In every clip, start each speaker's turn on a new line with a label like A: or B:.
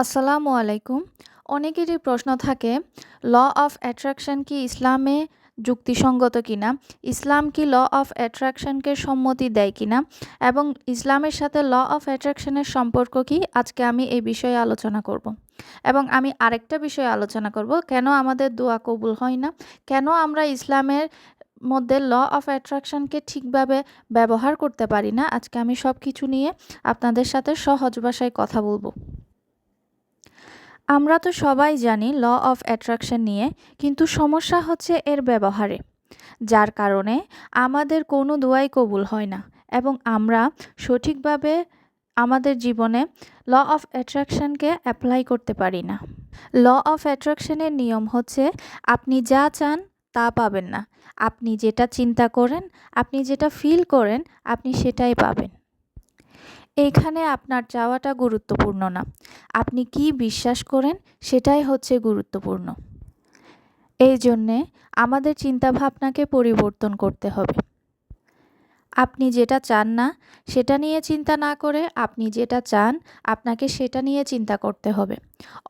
A: আসসালামু আলাইকুম। অনেকেরই প্রশ্ন থাকে, ল অফ অ্যাট্রাকশন কি ইসলামে যুক্তিসঙ্গত কিনা? ইসলাম কি ল অফ অ্যাট্রাকশনকে সম্মতি দেয় কিনা? এবং ইসলামের সাথে ল অফ অ্যাট্রাকশনের সম্পর্ক কি? আজকে আমি এই বিষয়ে আলোচনা করব। এবং আমি আরেকটা বিষয়ে আলোচনা করব, কেন আমাদের দোয়া কবুল হয় না? কেন আমরা ইসলামের মধ্যে ল অফ অ্যাট্রাকশনকে ঠিকভাবে ব্যবহার করতে পারি না? আজকে আমি সব কিছু নিয়ে আপনাদের সাথে সহজ ভাষায় কথা বলব। আমরা তো সবাই জানি ল অফ অ্যাট্রাকশন নিয়ে কিন্তু সমস্যা হচ্ছে এর ব্যবহারে, যার কারণে আমাদের কোনো দোয়াই কবুল হয় না এবং আমরা সঠিকভাবে আমাদের জীবনে ল অফ অ্যাট্রাকশনকে অ্যাপ্লাই করতে পারি না। ল অফ অ্যাট্রাকশনের নিয়ম হচ্ছে আপনি যা চান তা পাবেন না। আপনি যেটা চিন্তা করেন, আপনি যেটা ফিল করেন, আপনি সেটাই পাবেন। এখানে আপনার চাওয়াটা গুরুত্বপূর্ণ না। আপনি কি বিশ্বাস করেন সেটাই হচ্ছে গুরুত্বপূর্ণ। এই জন্যে আমাদের চিন্তাভাবনাকে পরিবর্তন করতে হবে। আপনি যেটা চান না, সেটা নিয়ে চিন্তা না করে আপনি যেটা চান, আপনাকে সেটা নিয়ে চিন্তা করতে হবে।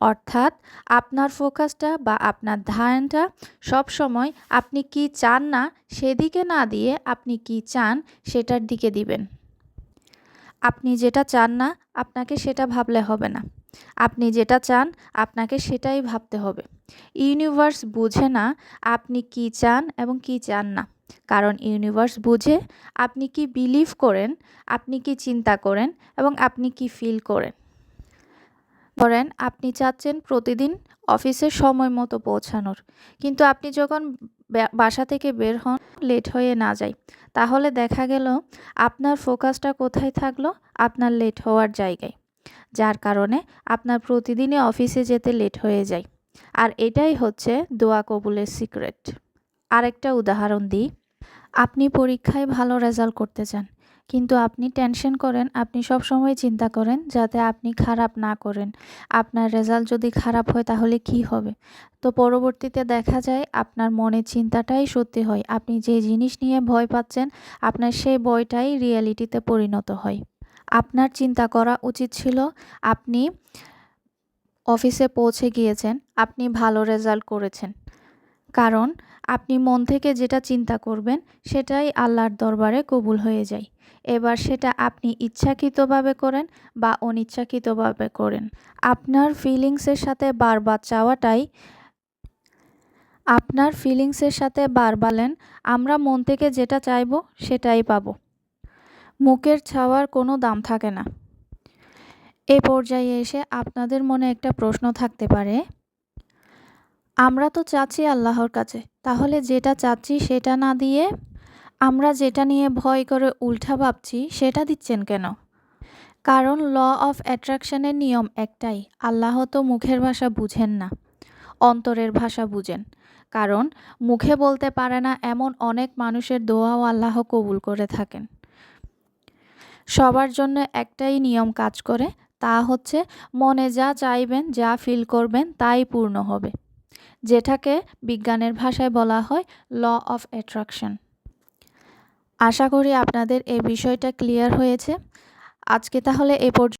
A: অর্থাৎ আপনার ফোকাসটা বা আপনার ধ্যানটা সব সময় আপনি কি চান না, সেদিকে না দিয়ে আপনি কি চান, সেটার দিকে দিবেন। আপনি যেটা চান না, আপনাকে সেটা ভাবলে হবে না। আপনি যেটা চান, আপনাকে সেটাই ভাবতে হবে। ইউনিভার্স বুঝে না আপনি কি চান এবং কি চান না। কারণ ইউনিভার্স বুঝে আপনি কি বিলিভ করেন, আপনি কি চিন্তা করেন এবং আপনি কি ফিল করেন। ধরেন আপনি চাচ্ছেন প্রতিদিন অফিসে সময় মতো পৌঁছানোর। কিন্তু আপনি যখন বাসা থেকে বের হন, লেট হয়ে না যায়। তাহলে দেখা গেল, আপনার ফোকাসটা কোথায় থাকল? আপনার লেট হওয়ার জায়গায়। যার কারণে আপনার প্রতিদিনে অফিসে যেতে লেট হয়ে যায়। আর এটাই হচ্ছে দোয়া কবুলের সিক্রেট। আরেকটা উদাহরণ দিই। আপনি পরীক্ষায় ভালো রেজাল্ট করতে চান। কিন্তু আপনি টেনশন করেন, আপনি সব সময় চিন্তা করেন যাতে আপনি খারাপ না করেন। আপনার রেজাল্ট যদি খারাপ হয় তাহলে কি হবে? তো পরবর্তীতে দেখা যায় আপনার মনের চিন্তাটাই সত্যি হয়। আপনি যে জিনিস নিয়ে ভয় পাচ্ছেন, আপনার সেই ভয়টাই রিয়ালিটিতে পরিণত হয়। আপনার চিন্তা করা উচিত ছিল, আপনি অফিসে পৌঁছে গিয়েছেন, আপনি ভালো রেজাল্ট করেছেন। কারণ আপনি মন থেকে যেটা চিন্তা করবেন, সেটাই আল্লাহর দরবারে কবুল হয়ে যায়। এবার সেটা আপনি ইচ্ছাকৃতভাবে করেন বা অনিচ্ছাকৃতভাবে করেন। আপনার ফিলিংসের সাথে বারবার চাওয়াটাই, আপনার ফিলিংসের সাথে বার বালেন, আমরা মন থেকে যেটা চাইব, সেটাই পাব। মুখের ছাওয়ার কোনো দাম থাকে না। এ পর্যায়ে এসে আপনাদের মনে একটা প্রশ্ন থাকতে পারে আমরা তো চাচ্ছি আল্লাহর কাছে। তাহলে যেটা চাচ্ছি সেটা না দিয়ে আমরা যেটা নিয়ে ভয় করে উল্টা ভাবছি, সেটা দিচ্ছেন কেন? কারণ ল অফ অ্যাট্রাকশনের নিয়ম একটাই, আল্লাহ তো মুখের ভাষা বুঝেন না, অন্তরের ভাষা বুঝেন। কারণ মুখে বলতে পারে না এমন অনেক মানুষের দোয়াও আল্লাহ কবুল করে থাকেন। সবার জন্য একটাই নিয়ম কাজ করে, তা হচ্ছে মনে যা চাইবেন, যা ফিল করবেন, তাই পূর্ণ হবে। যেটাকে বিজ্ঞানের ভাষায় বলা হয় ল অফ অ্যাট্রাকশন। আশা করি আপনাদের এই বিষয়টা ক্লিয়ার হয়েছে। আজকে তাহলে এ পর্যন্ত